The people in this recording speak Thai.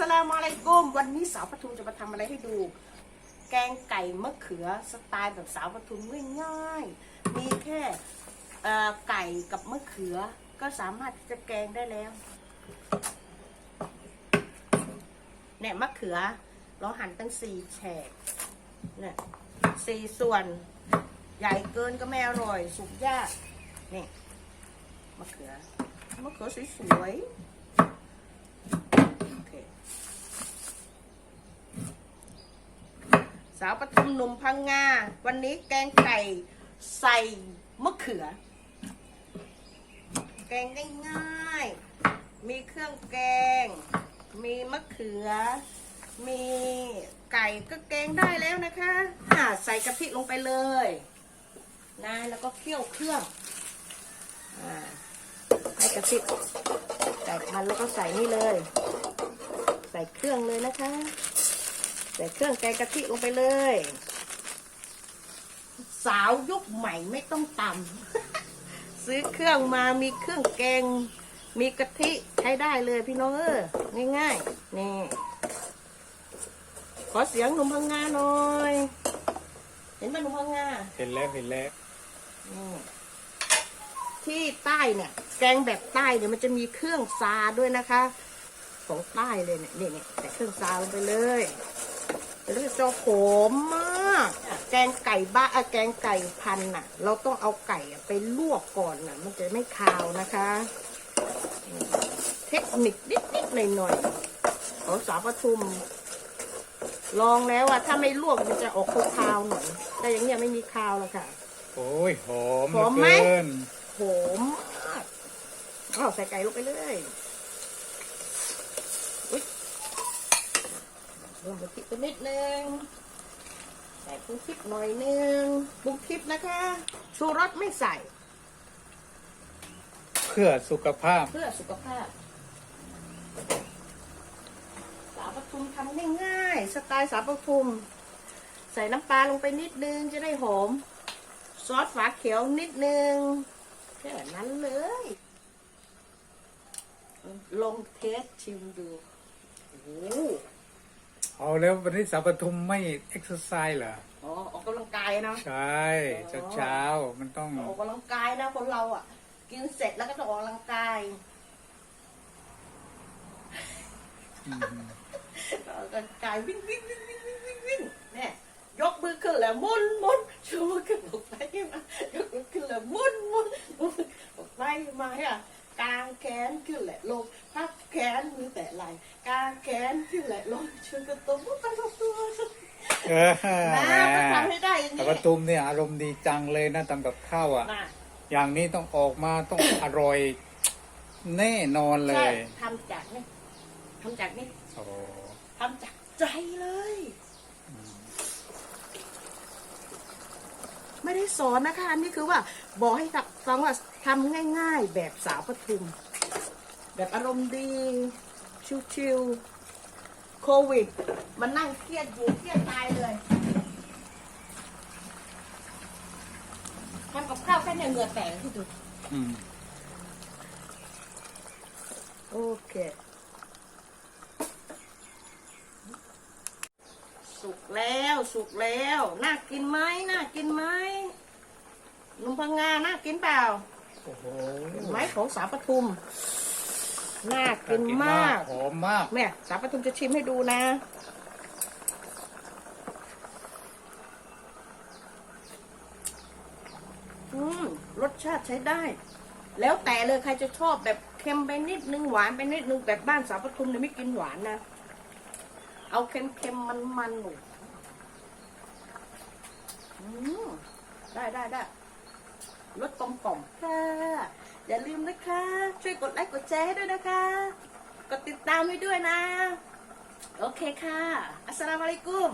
สลามอะลัยกุมวันนี้สาวปทุมจะมาทำอะไรให้ดู แกงไก่มะเขือสไตล์แบบสาวปทุมง่ายๆ มีแค่ไก่กับมะเขือ ก็สามารถที่จะแกงได้แล้วเนี่ยมะเขือ เราหั่นตั้งสี่แฉกเนี่ยสี่ส่วนใหญ่เกินก็ไม่อร่อย สุกยากเนี่ยมะเขือมะเขือสวยๆโอเค สาวปทุมหนุ่มพังงา วันนี้แกงไก่ใส่มะเขือ แกงง่ายๆ มีเครื่องแกง มีมะเขือ มีไก่ก็แกงได้แล้วนะคะอ่าใส่กะทิลงไปเลยนะแล้วก็เคี่ยวเครื่องอ่าให้กะทิแตกมันแล้วก็ใส่นี่เลย ใส่เครื่องเลยนะคะ ส่เครื่องแกงกะทิลงไปเลย สาวยุคใหม่ไม่ต้องตำซื้อเครื่องมามีเครื่องแกง มีกะทิใช้ได้เลยพี่น้องเออง่ายๆนี่ขอเสียงหนุ่มพังงาหน่อย เห็นไหมหนุ่มพังงาเห็นแล้วเห็นแล้วนี่ที่ใต้เนี่ย แกงแบบใต้เนี่ยมันจะมีเครื่องซาด้วยนะคะ ของใต้เลยเนี่ยนี่เนี่ยแต่เครื่องซาลงไปเลย แล้วจะหอมมาก แกงไก่บ้าแกงไก่พันน่ะ เราต้องเอาไก่ไปลวกก่อนน่ะ มันจะไม่คาวนะคะ เทคนิคนิดๆหน่อยๆของสาวปทุม ลองแล้วอะถ้าไม่ลวกมันจะออกคาวหน่อยแต่อย่างเงี้ยไม่มีคาวแล้วค่ะ โอ้ยหอมหอมไหมหอมมากอ้าวใส่ไก่ลงไปเลยอุ๊ย ลงไปพริกไปนิดนึงใส่กุ้งพริกหน่อยนึงกุ้งพริกนะคะชูรสไม่ใส่ เพื่อสุขภาพ เพื่อสุขภาพ สาวปทุมทำง่ายๆสไตล์สาวปทุม ใส่น้ำปลาลงไปนิดนึงจะได้หอม ซอสฝาเขียวนิดนึงแค่นั้นเลย ลองเทสชิมดูโอ้โห เอาแล้ววันนี้สาวปทุมไม่เอ็กซ์ไซส์เหรอ อ๋อออกกำลังกายเนาะใช่เช้าเช้าๆมันต้องออกกำลังกายนะคนเราอะ กินเสร็จแล้วก็ต้องออกกำลังกายอืมออกกำลังกายวิ่งวิ่งวิ่งวิ่งวิ่งวิ่งวิ่งเนี่ยยกมือขึ้นแล้วหมุนหมุนชูมือขึ้นบอกไปมายกมือขึ้นแล้วหมุนหมุนหมุนบอกไปมาอะกางแขนขึ้นแหละลงพับ แขนมือแตะไหล่กางแขนขึ้นแหละลงช่วยกันตัวมุดไปทุกตัวเออนะต้องทำให้ได้อย่างสานี้วปทุมเนี่ยอารมณ์ดีจังเลยนะทำกับข้าวอะ นะอย่างนี้ต้องออกมาต้อง อร่อย แน่นอนเลใช่ยทำจากนี่ทำจากนี่โอ้ทำจากใจเลย ไม่ได้สอนนะคะ อันนี้คือว่า บอกให้ฟังว่าทำง่าย ๆ แบบสาวปทุม แบบอารมณ์ดี ชิวๆโควิด มันนั่งเครียดอยู่เครียดตายเลยทำกับข้าวแค่เนี่ยเหงื่อแตกที่ดูอืมโอเค สุกแล้วสุกแล้ว น่ากินไหมน่ากินไหมนมพังงาน่ากินเปล่าโอ้โหไม้ของสาวปทุม น่ากินมากหอมมากแม่สาวปทุมจะชิมให้ดูนะอืมรสชาติใช้ได้ แล้วแต่เลยใครจะชอบแบบเค็มไปนิดนึงหวานไปนิดนึงแบบบ้านสาวปทุมเนี่ยไม่กินหวานนะ เอาเค็มๆมันๆหนูอืมได้ได้ได้รสกลมกล่อมค่ะ อย่าลืมนะคะ ช่วยกดไลค์กดแชร์ให้ด้วยนะคะ กดติดตามให้ด้วยนะ โอเคค่ะ อัสสลามุอะลัยกุม